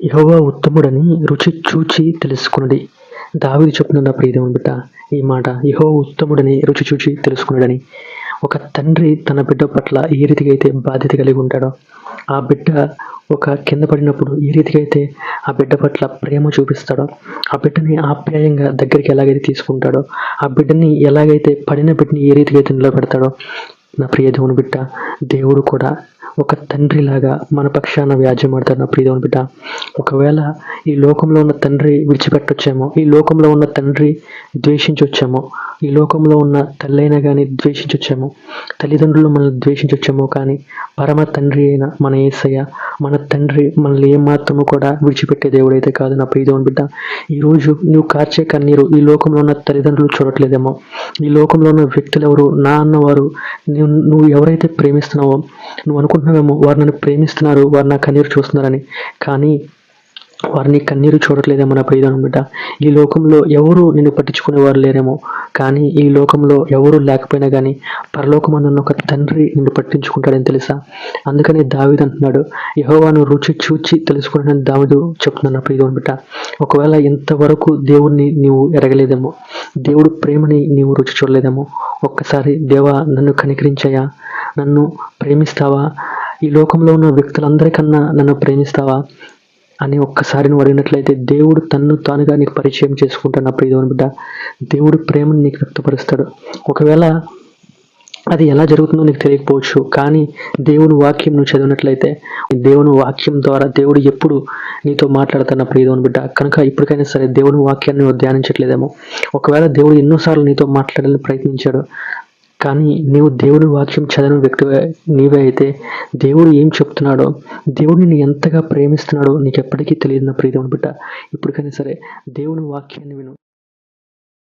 యహోవా ఉత్తముడని రుచి చూచి తెలుసుకున్నది. దావిది చెప్తున్న ప్రియదేవుని బిడ్డ ఈ మాట యహో ఉత్తముడని రుచి చూచి తెలుసుకున్నాడని ఒక తండ్రి తన బిడ్డ పట్ల ఏ రీతిగా అయితే బాధ్యత కలిగి ఉంటాడో ఆ బిడ్డ ఒక కింద పడినప్పుడు ఏ రీతిగా అయితే ఆ బిడ్డ పట్ల ప్రేమ చూపిస్తాడో ఆ బిడ్డని ఆప్యాయంగా దగ్గరికి ఎలాగైతే తీసుకుంటాడో ఆ బిడ్డని ఎలాగైతే పడిన బిడ్డని ఏ రీతిగా అయితే నిలబెడతాడో నా ప్రియ దేవుని బిడ్డ దేవుడు కూడా ఒక తండ్రిలాగా మన పక్షాన వ్యాజ్యమాడతాడు నా ప్రియదేవుని బిడ్డ. ఒకవేళ ఈ లోకంలో ఉన్న తండ్రి విడిచిపెట్టొచ్చేమో ఈ లోకంలో ఉన్న తండ్రి ద్వేషించొచ్చేమో ఈ లోకంలో ఉన్న తల్లైనా కానీ ద్వేషించొచ్చేమో తల్లిదండ్రులు మనల్ని ద్వేషించొచ్చేమో కానీ పరమ తండ్రి అయిన మన ఏసయ్య మన తండ్రి మనల్ని ఏమాత్రము కూడా విడిచిపెట్టే దేవుడైతే కాదు నా ప్రియదేవుని బిడ్డ. ఈరోజు నువ్వు కార్చే కన్నీరు ఈ లోకంలో ఉన్న తల్లిదండ్రులు చూడట్లేదేమో. ఈ లోకంలో ఉన్న వ్యక్తులు ఎవరు నా అన్నవారు. నువ్వు నువ్వు ఎవరైతే ప్రేమిస్తున్నావో నువ్వు అనుకుంటున్నావేమో వారు నన్ను ప్రేమిస్తున్నారు వారు నా కన్నీరు చూస్తున్నారని. కానీ వారిని కన్నీరు చూడట్లేదేమో నా ప్రియదనం బిడ్డ. ఈ లోకంలో ఎవరు నిన్ను పట్టించుకునేవారు లేరేమో. కానీ ఈ లోకంలో ఎవరు లేకపోయినా కానీ పరలోకమందున్న ఒక తండ్రి నిన్ను పట్టించుకుంటాడని తెలుసా? అందుకని దావిది అంటున్నాడు యహోవాను రుచి చూచి తెలుసుకున్నాడని దావిదు చెప్తున్నాను నా ప్రియదనం బిడ్డ. ఒకవేళ ఇంతవరకు దేవుడిని నీవు ఎరగలేదేమో దేవుడు ప్రేమని నీవు రుచి చూడలేదేమో. ఒక్కసారి దేవా నన్ను కనికరించయా నన్ను ప్రేమిస్తావా? ఈ లోకంలో ఉన్న వ్యక్తులందరికన్నా నన్ను ప్రేమిస్తావా? అని ఒక్కసారి నువ్వు అడిగినట్లయితే దేవుడు తన్ను తానుగా నీకు పరిచయం చేసుకుంటాడు నా ప్రియదేవుని బిడ్డ. దేవుడు ప్రేమను నీకు వ్యక్తపరుస్తాడు. ఒకవేళ అది ఎలా జరుగుతుందో నీకు తెలియకపోవచ్చు కానీ దేవుని వాక్యం నువ్వు చదివినట్లయితే దేవుని వాక్యం ద్వారా దేవుడు ఎప్పుడు నీతో మాట్లాడుతున్న ప్రియదేవుని బిడ్డ. కనుక ఇప్పటికైనా సరే దేవుని వాక్యాన్ని నువ్వు ధ్యానించట్లేదేమో. ఒకవేళ దేవుడు ఎన్నోసార్లు నీతో మాట్లాడాలని ప్రయత్నించాడు కానీ నీవు దేవుని వాక్యం చదివిన వ్యక్తి నీవే అయితే దేవుడు ఏం చెప్తున్నాడో దేవుడు నిన్ను ఎంతగా ప్రేమిస్తున్నాడో నీకు ఎప్పటికీ తెలియదు నా ప్రియదేవుని బిడ్డ. ఇప్పటికైనా సరే దేవుని వాక్యాన్ని విను.